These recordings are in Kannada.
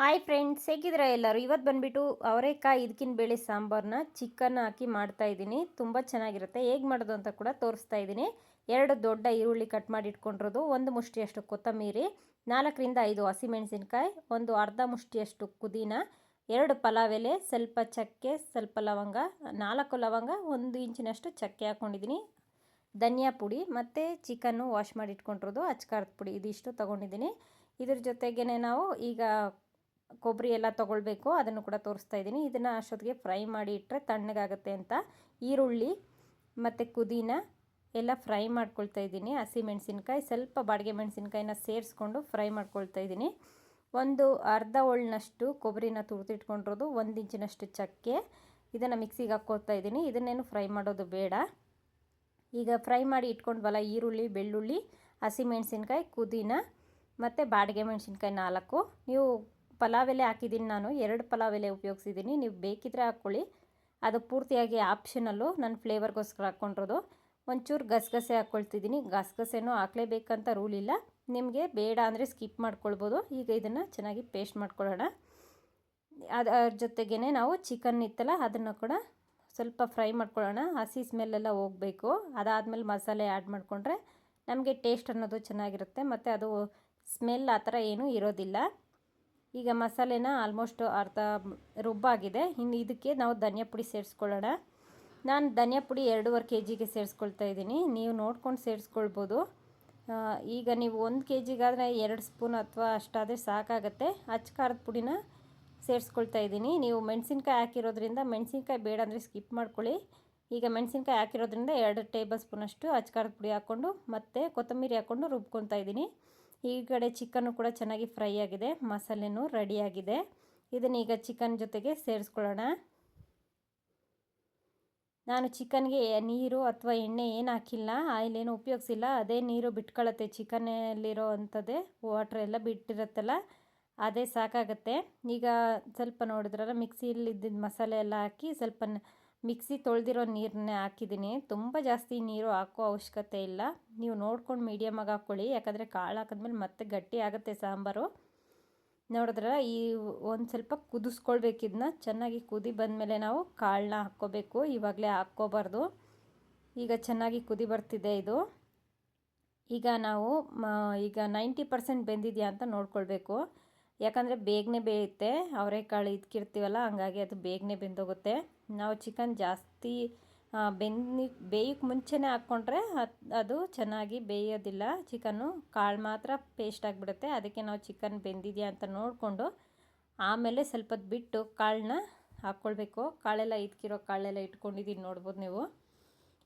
ಹಾಯ್ ಫ್ರೆಂಡ್ಸ್ ಹೇಗಿದ್ದೀರಾ ಎಲ್ಲರೂ? ಇವತ್ತು ಬಂದುಬಿಟ್ಟು ಅವರೆಕಾಯಿ ಇದಕ್ಕಿನ ಬೇಳೆ ಸಾಂಬಾರನ್ನ ಚಿಕನ್ ಹಾಕಿ ಮಾಡ್ತಾ ಇದ್ದೀನಿ. ತುಂಬ ಚೆನ್ನಾಗಿರುತ್ತೆ. ಹೇಗೆ ಮಾಡೋದು ಅಂತ ಕೂಡ ತೋರಿಸ್ತಾ ಇದ್ದೀನಿ. ಎರಡು ದೊಡ್ಡ ಈರುಳ್ಳಿ ಕಟ್ ಮಾಡಿ ಇಟ್ಕೊಂಡಿರೋದು. ಒಂದು ಮುಷ್ಟಿಯಷ್ಟು ಕೊತ್ತಂಬರಿ, ನಾಲ್ಕರಿಂದ ಐದು ಹಸಿಮೆಣಸಿನ್ಕಾಯಿ, ಒಂದು ಅರ್ಧ ಮುಷ್ಟಿಯಷ್ಟು ಪುದೀನ, ಎರಡು ಪಲಾವ್ ಎಲೆ ಸ್ವಲ್ಪ ಚಕ್ಕೆ, ಸ್ವಲ್ಪ ಲವಂಗ, ನಾಲ್ಕು ಲವಂಗ, ಒಂದು ಇಂಚಿನಷ್ಟು ಚಕ್ಕೆ ಹಾಕ್ಕೊಂಡಿದ್ದೀನಿ ಧನಿಯಾ ಪುಡಿ ಮತ್ತು ಚಿಕನ್ನು ವಾಶ್ ಮಾಡಿ ಇಟ್ಕೊಂಡಿರೋದು. ಅಚ್ಕಾರದ ಪುಡಿ ಇದಿಷ್ಟು ತೊಗೊಂಡಿದ್ದೀನಿ. ಇದ್ರ ಜೊತೆಗೇ ನಾವು ಈಗ ಕೊಬ್ಬರಿ ಎಲ್ಲ ತೊಗೊಳ್ಬೇಕು, ಅದನ್ನು ಕೂಡ ತೋರಿಸ್ತಾ ಇದ್ದೀನಿ. ಇದನ್ನು ಅಷ್ಟೊತ್ತಿಗೆ ಫ್ರೈ ಮಾಡಿ ಇಟ್ಟರೆ ತಣ್ಣಗಾಗುತ್ತೆ ಅಂತ. ಈರುಳ್ಳಿ ಮತ್ತು ಕುದೀನ ಎಲ್ಲ ಫ್ರೈ ಮಾಡ್ಕೊಳ್ತಾ ಇದ್ದೀನಿ. ಹಸಿ ಮೆಣಸಿನ್ಕಾಯಿ, ಸ್ವಲ್ಪ ಬಾಡಿಗೆ ಮೆಣಸಿನ್ಕಾಯಿನ ಸೇರಿಸ್ಕೊಂಡು ಫ್ರೈ ಮಾಡ್ಕೊಳ್ತಾ ಇದ್ದೀನಿ. ಒಂದು ಅರ್ಧ ಒಳ್ಳಿನಷ್ಟು ಕೊಬ್ಬರಿನ ತುರಿದಿಟ್ಕೊಂಡಿರೋದು, ಒಂದು ಇಂಚಿನಷ್ಟು ಚಕ್ಕೆ ಇದನ್ನು ಮಿಕ್ಸಿಗೆ ಹಾಕ್ಕೊಳ್ತಾ ಇದ್ದೀನಿ. ಇದನ್ನೇನು ಫ್ರೈ ಮಾಡೋದು ಬೇಡ. ಈಗ ಫ್ರೈ ಮಾಡಿ ಇಟ್ಕೊಂಡ್ವಲ್ಲ, ಈರುಳ್ಳಿ, ಬೆಳ್ಳುಳ್ಳಿ ಹಸಿಮೆಣ್ಸಿನ್ಕಾಯಿ ಕುದೀನ ಮತ್ತು ಬಾಡಿಗೆ ಮೆಣಸಿನ್ಕಾಯಿ ನಾಲ್ಕು. ನೀವು ಪಲಾವ್ ಎಲೆ ಹಾಕಿದ್ದೀನಿ ನಾನು. ಎರಡು ಪಲಾವ್ ಎಲೆ ಉಪಯೋಗಿಸಿದ್ದೀನಿ. ನೀವು ಬೇಕಿದ್ರೆ ಹಾಕ್ಕೊಳ್ಳಿ. ಅದು ಪೂರ್ತಿಯಾಗಿ ಆಪ್ಷನಲ್ಲು. ನನ್ನ ಫ್ಲೇವರ್ಗೋಸ್ಕರ ಹಾಕ್ಕೊಂಡಿರೋದು. ಒಂಚೂರು ಗಸಗಸೆ ಹಾಕ್ಕೊಳ್ತಿದ್ದೀನಿ. ಗಸಗಸೆನೂ ಹಾಕ್ಲೇಬೇಕಂತ ರೂಲ್ ಇಲ್ಲ. ನಿಮಗೆ ಬೇಡ ಅಂದರೆ ಸ್ಕಿಪ್ ಮಾಡ್ಕೊಳ್ಬೋದು. ಈಗ ಇದನ್ನು ಚೆನ್ನಾಗಿ ಪೇಸ್ಟ್ ಮಾಡ್ಕೊಳ್ಳೋಣ. ಅದರ ಜೊತೆಗೇ ನಾವು ಚಿಕನ್ ಇತ್ತಲ್ಲ, ಅದನ್ನು ಕೂಡ ಸ್ವಲ್ಪ ಫ್ರೈ ಮಾಡ್ಕೊಳ್ಳೋಣ. ಹಸಿ ಸ್ಮೆಲ್ಲೆಲ್ಲ ಹೋಗಬೇಕು. ಅದಾದಮೇಲೆ ಮಸಾಲೆ ಆ್ಯಡ್ ಮಾಡಿಕೊಂಡ್ರೆ ನಮಗೆ ಟೇಸ್ಟ್ ಅನ್ನೋದು ಚೆನ್ನಾಗಿರುತ್ತೆ. ಮತ್ತು ಅದು ಸ್ಮೆಲ್ ಆ ಥರ ಏನೂ ಇರೋದಿಲ್ಲ. ಈಗ ಮಸಾಲೆನ ಆಲ್ಮೋಸ್ಟ್ ಅರ್ಧ ರುಬ್ಬಾಗಿದೆ. ಇನ್ನು ಇದಕ್ಕೆ ನಾವು ಧನಿಯಾ ಪುಡಿ ಸೇರಿಸ್ಕೊಳ್ಳೋಣ. ನಾನು ಧನಿಯಾ ಪುಡಿ ಎರಡೂವರೆ ಕೆ ಜಿಗೆ ಸೇರಿಸ್ಕೊಳ್ತಾ ಇದ್ದೀನಿ. ನೀವು ನೋಡ್ಕೊಂಡು ಸೇರಿಸ್ಕೊಳ್ಬೋದು. ಈಗ ನೀವು ಒಂದು ಕೆ ಜಿಗಾದರೆ ಎರಡು ಸ್ಪೂನ್ ಅಥವಾ ಅಷ್ಟಾದರೆ ಸಾಕಾಗುತ್ತೆ. ಅಚ್ಚ ಖಾರದ ಪುಡಿನ ಸೇರಿಸ್ಕೊಳ್ತಾ ಇದ್ದೀನಿ. ನೀವು ಮೆಣಸಿನ್ಕಾಯಿ ಹಾಕಿರೋದ್ರಿಂದ ಮೆಣಸಿನ್ಕಾಯಿ ಬೇಡ ಅಂದರೆ ಸ್ಕಿಪ್ ಮಾಡ್ಕೊಳ್ಳಿ. ಈಗ ಮೆಣಸಿನ್ಕಾಯಿ ಹಾಕಿರೋದ್ರಿಂದ ಎರಡು ಟೇಬಲ್ ಸ್ಪೂನಷ್ಟು ಅಚ್ಚ ಖಾರದ ಪುಡಿ ಹಾಕ್ಕೊಂಡು ಮತ್ತು ಕೊತ್ತಂಬರಿ ಹಾಕ್ಕೊಂಡು ರುಬ್ಕೊತಾ ಇದ್ದೀನಿ. ಈ ಕಡೆ ಚಿಕನ್ನು ಕೂಡ ಚೆನ್ನಾಗಿ ಫ್ರೈ ಆಗಿದೆ, ಮಸಾಲೆನೂ ರೆಡಿಯಾಗಿದೆ ಇದನ್ನ ಈಗ ಚಿಕನ್ ಜೊತೆಗೆ ಸೇರಿಸ್ಕೊಳ್ಳೋಣ. ನಾನು ಚಿಕನ್ಗೆ ನೀರು ಅಥವಾ ಎಣ್ಣೆ ಏನು ಹಾಕಿಲ್ಲ ಆಯಿಲ್ ಏನು ಉಪಯೋಗಿಸಿಲ್ಲ, ಅದೇ ನೀರು ಬಿಟ್ಕೊಳ್ಳುತ್ತೆ ಚಿಕನಲ್ಲಿರೋ ಅಂಥದ್ದೇ ವಾಟ್ರ್ ಎಲ್ಲ ಬಿಟ್ಟಿರುತ್ತಲ್ಲ, ಅದೇ ಸಾಕಾಗತ್ತೆ. ಈಗ ಸ್ವಲ್ಪ ನೋಡಿದ್ರಲ್ಲ ಮಿಕ್ಸಿಯಲ್ಲಿ ಇದ್ದಿದ್ದ ಮಸಾಲೆ ಎಲ್ಲ ಹಾಕಿ ಸ್ವಲ್ಪ ಮಿಕ್ಸಿ ತೊಳೆದಿರೋ ನೀರನ್ನೇ ಹಾಕಿದ್ದೀನಿ. ತುಂಬ ಜಾಸ್ತಿ ನೀರು ಹಾಕೋ ಅವಶ್ಯಕತೆ ಇಲ್ಲ. ನೀವು ನೋಡ್ಕೊಂಡು ಮೀಡಿಯಮಾಗಿ ಹಾಕ್ಕೊಳ್ಳಿ ಯಾಕಂದರೆ ಕಾಳು ಹಾಕಿದ್ಮೇಲೆ ಮತ್ತೆ ಗಟ್ಟಿ ಆಗುತ್ತೆ ಸಾಂಬಾರು. ನೋಡಿದ್ರೆ ಈ ಒಂದು ಸ್ವಲ್ಪ ಕುದಿಸ್ಕೊಳ್ಬೇಕು ಇದನ್ನ ಚೆನ್ನಾಗಿ ಕುದಿ ಬಂದಮೇಲೆ ನಾವು ಕಾಳನ್ನ ಹಾಕ್ಕೋಬೇಕು. ಇವಾಗಲೇ ಹಾಕ್ಕೋಬಾರ್ದು. ಈಗ ಚೆನ್ನಾಗಿ ಕುದಿ ಬರ್ತಿದೆ ಇದು. ಈಗ ನಾವು ಈಗ ನೈಂಟಿ ಪರ್ಸೆಂಟ್ ಬೆಂದಿದೆಯಾ ಅಂತ ನೋಡ್ಕೊಳ್ಬೇಕು. ಯಾಕಂದರೆ ಬೇಗನೆ ಬೇಯುತ್ತೆ ಅವರೆಕಾಳು ಇದ್ಕಿರ್ತೀವಲ್ಲ, ಹಂಗಾಗಿ ಅದು ಬೇಗನೆ ಬೆಂದೋಗುತ್ತೆ. ನಾವು ಚಿಕನ್ ಜಾಸ್ತಿ ಬೆಂದಿ ಬೇಯಕ್ಕೆ ಮುಂಚೆನೇ ಹಾಕ್ಕೊಂಡ್ರೆ ಅದು ಚೆನ್ನಾಗಿ ಬೇಯೋದಿಲ್ಲ. ಚಿಕನ್ನು ಕಾಳು ಮಾತ್ರ ಪೇಸ್ಟ್ ಆಗಿಬಿಡುತ್ತೆ. ಅದಕ್ಕೆ ನಾವು ಚಿಕನ್ ಬೆಂದಿದೆಯಾ ಅಂತ ನೋಡಿಕೊಂಡು ಆಮೇಲೆ ಸ್ವಲ್ಪ ಬಿಟ್ಟು ಕಾಳನ್ನ ಹಾಕ್ಕೊಳ್ಬೇಕು. ಕಾಳೆಲ್ಲ ಇದ್ಕಿರೋ ಕಾಳೆಲ್ಲ ಇಟ್ಕೊಂಡಿದ್ದೀನಿ ನೋಡ್ಬೋದು ನೀವು.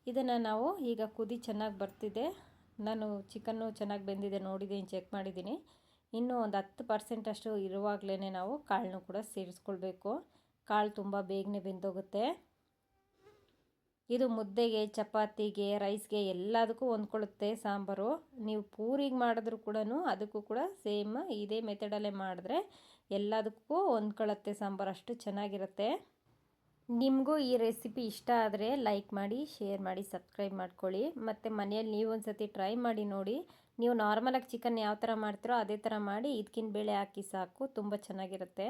ಇದನ್ನು ನಾವು ಈಗ ಕುದಿ ಚೆನ್ನಾಗಿ ಬರ್ತಿದೆ. ನಾನು ಚಿಕನ್ನು ಚೆನ್ನಾಗಿ ಬೆಂದಿದೆ ನೋಡಿದ್ದೀನಿ ಚೆಕ್ ಮಾಡಿದ್ದೀನಿ ಇನ್ನೂ ಒಂದು ಹತ್ತು ಪರ್ಸೆಂಟಷ್ಟು ಇರುವಾಗಲೇ ನಾವು ಕಾಳನ್ನು ಕೂಡ ಸೇರಿಸ್ಕೊಳ್ಬೇಕು. ಕಾಳು ತುಂಬ ಬೇಗನೆ ಬೆಂದೋಗುತ್ತೆ. ಇದು ಮುದ್ದೆಗೆ, ಚಪಾತಿಗೆ, ರೈಸ್ಗೆ ಎಲ್ಲದಕ್ಕೂ ಹೊಂದ್ಕೊಳ್ಳುತ್ತೆ ಸಾಂಬಾರು. ನೀವು ಪೂರಿಗೆ ಮಾಡಿದ್ರು ಕೂಡ ಅದಕ್ಕೂ ಕೂಡ ಸೇಮ್ ಇದೇ ಮೆಥಡಲ್ಲೇ ಮಾಡಿದ್ರೆ ಎಲ್ಲದಕ್ಕೂ ಹೊಂದ್ಕೊಳ್ಳುತ್ತೆ ಸಾಂಬಾರು. ಅಷ್ಟು ಚೆನ್ನಾಗಿರುತ್ತೆ. ನಿಮಗೂ ಈ ರೆಸಿಪಿ ಇಷ್ಟ ಆದರೆ ಲೈಕ್ ಮಾಡಿ, ಶೇರ್ ಮಾಡಿ, ಸಬ್ಸ್ಕ್ರೈಬ್ ಮಾಡ್ಕೊಳ್ಳಿ. ಮತ್ತು ಮನೆಯಲ್ಲಿ ನೀವು ಒಂದು ಸತಿ ಟ್ರೈ ಮಾಡಿ ನೋಡಿ. ನೀವು ನಾರ್ಮಲಾಗಿ ಚಿಕನ್ ಯಾವ ಥರ ಮಾಡ್ತೀರೋ ಅದೇ ಥರ ಮಾಡಿ ಇದಕ್ಕಿನ ಬೇಳೆ ಹಾಕಿ ಸಾಕು. ತುಂಬ ಚೆನ್ನಾಗಿರುತ್ತೆ.